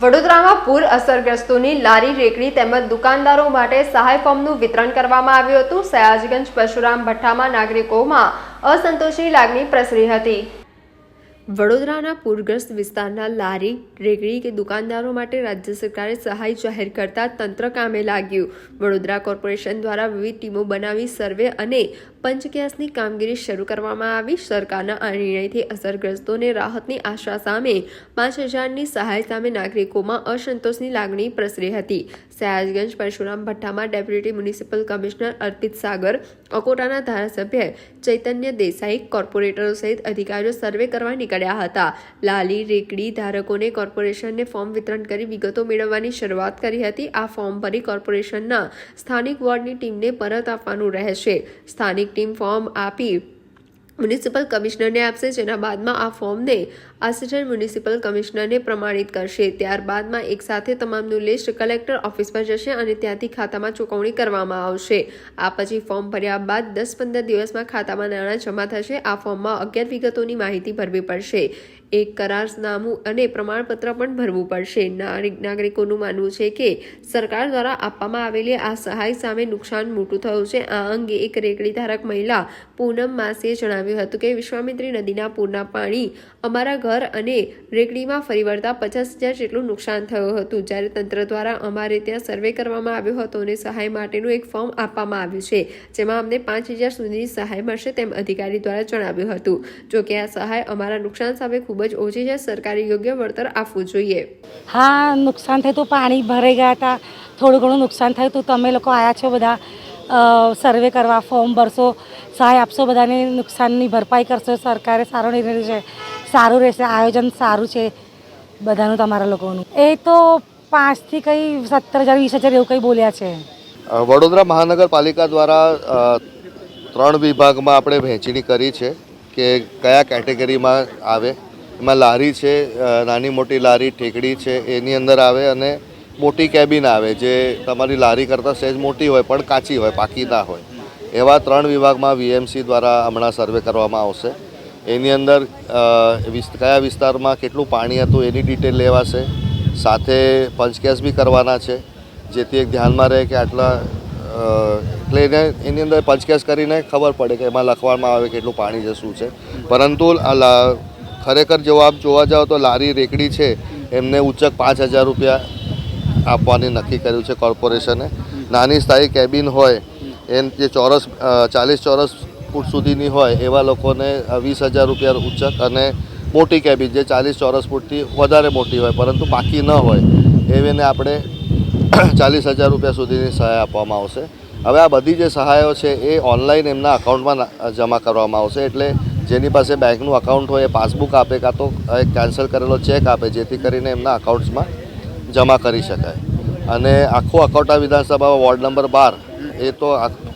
વડોદરામાં પૂર અસરગ્રસ્તોની લારી રેકડી તેમજ દુકાનદારો માટે સહાય ફોર્મનું વિતરણ કરવામાં આવ્યું હતું. સયાજગંજ પરશુરામ ભઠ્ઠામાં નાગરિકોમાં અસંતોષની લાગણી પ્રસરી હતી. વડોદરાના પૂરગ્રસ્ત વિસ્તારના લારી, રેકડી કે દુકાનદારો માટે રાજ્ય સરકારે સહાય જાહેર કરતા તંત્ર કામે લાગ્યું. વડોદરા કોર્પોરેશન દ્વારા વિવિધ ટીમો બનાવી સર્વે અને પંચક્યાસની કામગીરી શરૂ કરવામાં આવી. સરકારના આ નિર્ણયથી અસરગ્રસ્તોને રાહતની આશા સામે પાંચ હજારની સહાય સામે નાગરિકોમાં અસંતોષની લાગણી પ્રસરી હતી. Sayajiganj, Parshuram ભઠ્ઠામાં deputy municipal commissioner Arpit Sagar, અકોટાના ધારાસભ્ય ચૈતન્ય દેસાઈ, કોર્પોરેટરો સહિત અધિકારીઓ સર્વે કરવા નીકળ્યા હતા. લાલી, રેકડી ધારકોને કોર્પોરેશનને ફોર્મ વિતરણ કરી વિગતો મેળવવાની શરૂઆત કરી હતી. આ ફોર્મ ભરી કોર્પોરેશનના સ્થાનિક વોર્ડની ટીમને પરત આપવાનું રહેશે. સ્થાનિક ટીમ ફોર્મ આપી. મ્યુનિસિપલ કમિશનરને આપશે, જેના બાદમાં આ ફોર્મને આસિસ્ટન્ટ મ્યુનિસિપલ કમિશનરને પ્રમાણિત કરશે. ત્યારબાદમાં એક સાથે તમામનું લિસ્ટ કલેક્ટર ઓફિસ પર જશે અને ત્યાંથી ખાતામાં ચૂકવણી કરવામાં આવશે. આ પછી ફોર્મ ભર્યા બાદ દસ પંદર દિવસમાં ખાતામાં નાણાં જમા થશે. આ ફોર્મમાં અગિયાર વિગતોની માહિતી ભરવી પડશે. એક કરારનામું અને પ્રમાણપત્ર પણ ભરવું પડશે. નાગરિક નાગરિકોનું માનવું છે કે સરકાર દ્વારા આપવામાં આવેલી આ સહાય સામે નુકસાન મોટું થયું છે. આ અંગે એક રેકડી ધારક મહિલા પૂનમ માસીએ જણાવ્યું હતું કે વિશ્વામિત્રી નદીના પૂરના પાણી અમારા ઘર અને રેકડીમાં ફરી વળતા પચાસ હજાર જેટલું નુકસાન થયું હતું. જ્યારે તંત્ર દ્વારા અમારે ત્યાં સર્વે કરવામાં આવ્યો હતો અને સહાય માટેનું એક ફોર્મ આપવામાં આવ્યું છે, જેમાં અમને પાંચ હજાર સુધીની સહાય મળશે તેમ અધિકારી દ્વારા જણાવ્યું હતું. જોકે આ સહાય અમારા નુકસાન સામે ખૂબ જ ઓછી છે. સરકારે યોગ્ય વળતર આપવું જોઈએ. હા નુકસાન થયું હતું પાણી ભરાઈ ગયા હતા. થોડું ઘણું નુકસાન થયું હતું તમે લોકો આવ્યા છો બધા. સર્વે કરવા ફોર્મ ભરશો. સહાય આપશો બધાને. નુકસાનની ભરપાઈ કરશો. સરકારે સારો નિર્ણય છે. સારું રહેશે. આયોજન સારું છે બધાનું તમારા લોકોનું. એ તો પાંચથી કંઈ સત્તર હજાર વીસ હજાર એવું કંઈ બોલ્યા છે. વડોદરા મહાનગરપાલિકા દ્વારા ત્રણ વિભાગમાં આપણે વહેંચણી કરી છે કે કયા કેટેગરીમાં આવે. એમાં લારી છે નાની મોટી લારી, ઠેકડી છે, એની અંદર આવે અને મોટી કેબિન આવે જે તમારી લારી કરતાં સહેજ મોટી હોય, પણ કાચી હોય, પાકી ના હોય. એવા ત્રણ વિભાગમાં વીએમસી દ્વારા હમણાં સર્વે કરવામાં આવશે. એની અંદર કયા વિસ્તારમાં કેટલું પાણી હતું એની ડિટેલ લેવાશે. સાથે પંચકેસ બી કરવાના છે. જેથી એક ધ્યાનમાં રહે કે આટલા એટલે એને, એની અંદર પંચકેસ કરીને ખબર પડે કે એમાં લખવામાં આવે કેટલું પાણી છે, શું છે. પરંતુ ખરેખર જો આપ જોવા જાઓ તો લારી રેકડી છે, એમને ઉચ્ચક પાંચ હજાર રૂપિયા આપવાની નક્કી કર્યું છે કોર્પોરેશને. નાની સ્થાયી કેબિન હોય એમ જે ચોરસ ચાલીસ ચોરસ ફૂટ સુધીની હોય, એવા લોકોને વીસ હજાર રૂપિયા ઉચ્ચક અને મોટી કેબિન જે ચાલીસ ચોરસ ફૂટથી વધારે મોટી હોય, પરંતુ બાકી ન હોય, એવીને આપણે ચાલીસ હજાર રૂપિયા સુધીની સહાય આપવામાં આવશે. હવે આ બધી જે સહાયો છે, એ ઓનલાઈન એમના અકાઉન્ટમાં જમા કરવામાં આવશે, એટલે જેની પાસે બેંકનું અકાઉન્ટ હોય, એ પાસબુક આપે કાં તો એક કેન્સલ કરેલો ચેક આપે, જેથી કરીને એમના અકાઉન્ટ્સમાં જમા કરી શકાય. અને આખો અકોટા વિધાનસભા વોર્ડ નંબર બાર, એ તો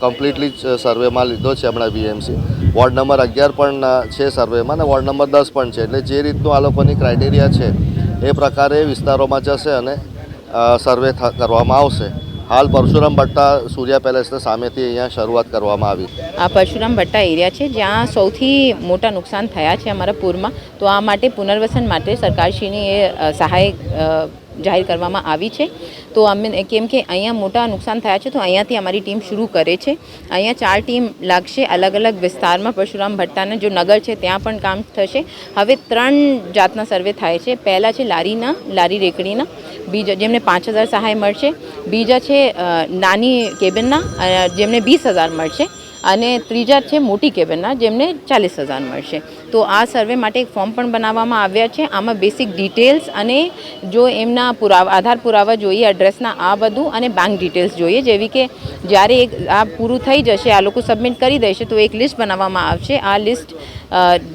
કમ્પ્લીટલી સર્વેમાં લીધો છે હમણાં વીએમસી વોર્ડ નંબર અગિયાર પણ છે સર્વેમાં અને વોર્ડ નંબર દસ પણ છે. એટલે જે રીતનું આ લોકોની ક્રાઇટેરિયા છે, એ પ્રકારે વિસ્તારોમાં જશે અને સર્વે કરવામાં આવશે. હાલ પરશુરામ ભટ્ટા, સૂર્યા પેલેસ સામેથી અહીંયા શરૂઆત કરવામાં આવી. આ પરશુરામ ભટ્ટા એરિયા છે, જ્યાં સૌથી મોટા નુકસાન થયા છે અમારા પૂરમાં. તો આ માટે પુનર્વસન માટે સરકારશ્રીની એ સહાય જાહેર કરવામાં આવી છે. તો અમે કેમ કે અહીંયા મોટા નુકસાન થયા છે, તો અહીંયાથી અમારી ટીમ શરૂ કરે છે. અહીંયા ચાર ટીમ લાગશે અલગ અલગ વિસ્તારમાં પરશુરામ ભટ્ટાના, જો નગર છે ત્યાં પણ કામ થશે. હવે ત્રણ જાતના સર્વે થાય છે. પહેલાં છે લારીના, લારી રેકડીના બીજા જેમને પાંચ હજાર સહાય મળશે. બીજા છે નાની કેબિનના જેમને વીસ હજાર મળશે. અને ત્રીજા છે મોટી કેબિનના જેમને ચાલીસ હજાર મળશે. તો આ સર્વે માટે એક ફોર્મ પણ બનાવવામાં આવ્યા છે. આમાં બેસિક ડિટેલ્સ અને જો એમના પુરાવા, આધાર પુરાવા જોઈએ એડ્રેસના આ બધું અને બેંક ડિટેલ્સ જોઈએ. જેવી કે જ્યારે એક આ પૂરું થઈ જશે, આ લોકો સબમિટ કરી દેશે, તો એક લિસ્ટ બનાવવામાં આવશે. આ લિસ્ટ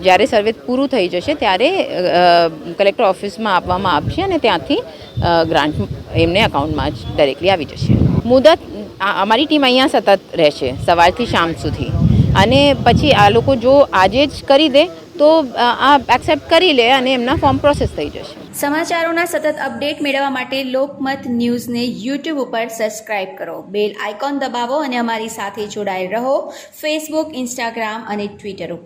જ્યારે સર્વે પૂરું થઈ જશે, ત્યારે કલેક્ટર ઓફિસમાં આપવામાં આવશે અને ત્યાંથી ગ્રાન્ટ એમને અકાઉન્ટમાં જ ડાયરેક્ટલી આવી જશે. મુદત અમારી ટીમ અહીંયા સતત રહેશે, સવારથી શામ સુધી. અને પછી આ લોકો જો આજે જ કરી દે, તો આ એક્સેપ્ટ કરી લે અને એમના ફોર્મ પ્રોસેસ થઈ જશે. સમાચારોના સતત અપડેટ મેળવવા માટે લોકમત ન્યૂઝને યુટ્યુબ ઉપર સબસ્ક્રાઇબ કરો. બેલ આઇકોન દબાવો અને અમારી સાથે જોડાયેલ રહો. ફેસબુક ઇન્સ્ટાગ્રામ અને ટ્વિટર ઉપર.